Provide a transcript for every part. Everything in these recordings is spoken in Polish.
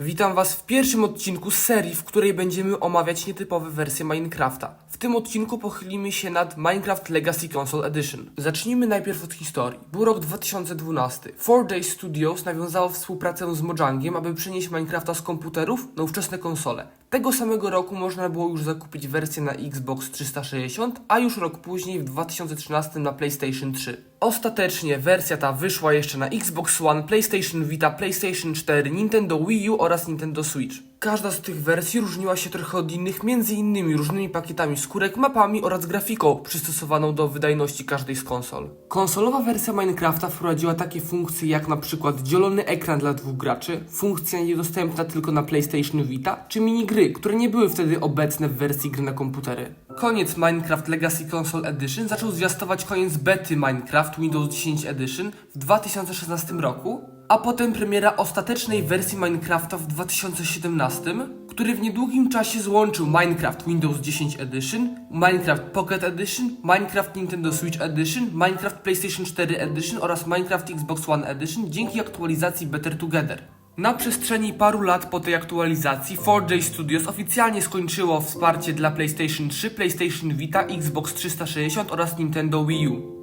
Witam Was w pierwszym odcinku serii, w której będziemy omawiać nietypowe wersje Minecrafta. W tym odcinku pochylimy się nad Minecraft Legacy Console Edition. Zacznijmy najpierw od historii. Był rok 2012. 4Day Studios nawiązało współpracę z Mojangiem, aby przenieść Minecrafta z komputerów na ówczesne konsole. Tego samego roku można było już zakupić wersję na Xbox 360, a już rok później w 2013 na PlayStation 3. Ostatecznie wersja ta wyszła jeszcze na Xbox One, PlayStation Vita, PlayStation 4, Nintendo Wii U oraz Nintendo Switch. Każda z tych wersji różniła się trochę od innych, między innymi różnymi pakietami skórek, mapami oraz grafiką przystosowaną do wydajności każdej z konsol. Konsolowa wersja Minecrafta wprowadziła takie funkcje jak na przykład dzielony ekran dla dwóch graczy, funkcja niedostępna tylko na PlayStation Vita, czy minigry, które nie były wtedy obecne w wersji gry na komputery. Koniec Minecraft Legacy Console Edition zaczął zwiastować koniec bety Minecraft Windows 10 Edition w 2016 roku, a potem premiera ostatecznej wersji Minecrafta w 2017, który w niedługim czasie złączył Minecraft Windows 10 Edition, Minecraft Pocket Edition, Minecraft Nintendo Switch Edition, Minecraft PlayStation 4 Edition oraz Minecraft Xbox One Edition dzięki aktualizacji Better Together. Na przestrzeni paru lat po tej aktualizacji 4J Studios oficjalnie skończyło wsparcie dla PlayStation 3, PlayStation Vita, Xbox 360 oraz Nintendo Wii U.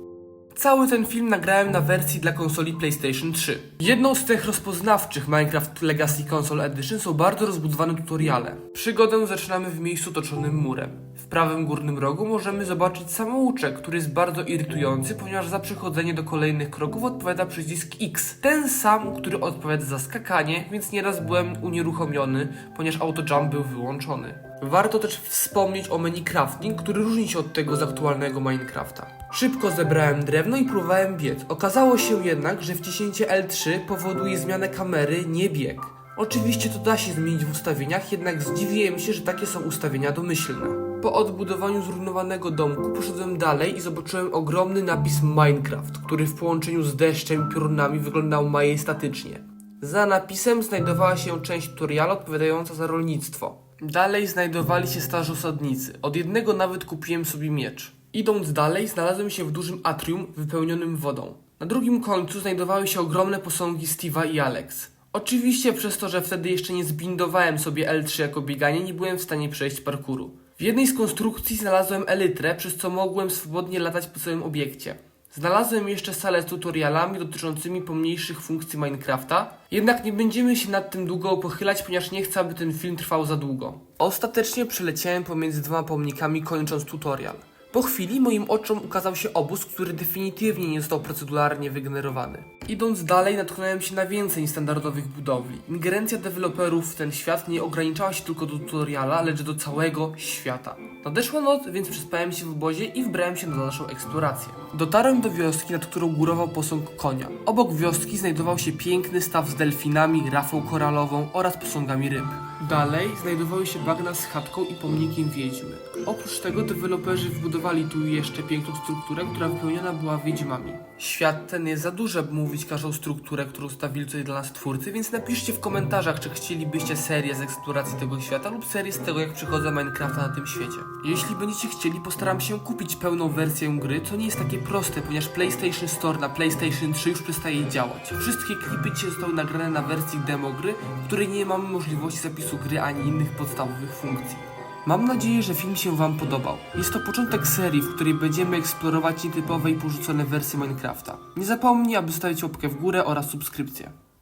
Cały ten film nagrałem na wersji dla konsoli PlayStation 3. Jedną z tych rozpoznawczych Minecraft Legacy Console Edition są bardzo rozbudowane tutoriale. Przygodę zaczynamy w miejscu toczonym murem. Prawym górnym rogu możemy zobaczyć samouczek, który jest bardzo irytujący, ponieważ za przechodzenie do kolejnych kroków odpowiada przycisk X. Ten sam, który odpowiada za skakanie, więc nieraz byłem unieruchomiony, ponieważ autojump był wyłączony. Warto też wspomnieć o menu crafting, który różni się od tego z aktualnego Minecrafta. Szybko zebrałem drewno i próbowałem biec. Okazało się jednak, że wciśnięcie L3 powoduje zmianę kamery, nie bieg. Oczywiście to da się zmienić w ustawieniach, jednak zdziwiłem się, że takie są ustawienia domyślne. Po odbudowaniu zrujnowanego domku poszedłem dalej i zobaczyłem ogromny napis Minecraft, który w połączeniu z deszczem i piorunami wyglądał majestatycznie. Za napisem znajdowała się część tutoriala odpowiadająca za rolnictwo. Dalej znajdowali się starzy osadnicy. Od jednego nawet kupiłem sobie miecz. Idąc dalej, znalazłem się w dużym atrium wypełnionym wodą. Na drugim końcu znajdowały się ogromne posągi Steve'a i Alex. Oczywiście przez to, że wtedy jeszcze nie zbindowałem sobie L3 jako bieganie, nie byłem w stanie przejść parkuru. Jednej z konstrukcji znalazłem elytrę, przez co mogłem swobodnie latać po całym obiekcie. Znalazłem jeszcze salę z tutorialami dotyczącymi pomniejszych funkcji Minecrafta, jednak nie będziemy się nad tym długo pochylać, ponieważ nie chcę, aby ten film trwał za długo. Ostatecznie przeleciałem pomiędzy dwoma pomnikami, kończąc tutorial. Po chwili moim oczom ukazał się obóz, który definitywnie nie został proceduralnie wygenerowany. Idąc dalej, natknąłem się na więcej standardowych budowli. Ingerencja deweloperów w ten świat nie ograniczała się tylko do tutoriala, lecz do całego świata. Nadeszła noc, więc przespałem się w obozie i wybrałem się na dalszą eksplorację. Dotarłem do wioski, nad którą górował posąg konia. Obok wioski znajdował się piękny staw z delfinami, rafą koralową oraz posągami ryb. Dalej znajdowały się bagna z chatką i pomnikiem wiedźmy. Oprócz tego deweloperzy wbudowali tu jeszcze piękną strukturę, która wypełniona była wiedźmami. Świat ten jest za duży, aby mówić każdą strukturę, którą stawili tutaj dla nas twórcy, więc napiszcie w komentarzach, czy chcielibyście serię z eksploracji tego świata lub serię z tego, jak przychodzę Minecrafta na tym świecie. Jeśli będziecie chcieli, postaram się kupić pełną wersję gry, co nie jest takie proste, ponieważ PlayStation Store na PlayStation 3 już przestaje działać. Wszystkie klipy dzisiaj zostały nagrane na wersji demo gry, w której nie mamy możliwości zapisu gry ani innych podstawowych funkcji. Mam nadzieję, że film się Wam podobał. Jest to początek serii, w której będziemy eksplorować nietypowe i porzucone wersje Minecrafta. Nie zapomnij, aby zostawić łapkę w górę oraz subskrypcję.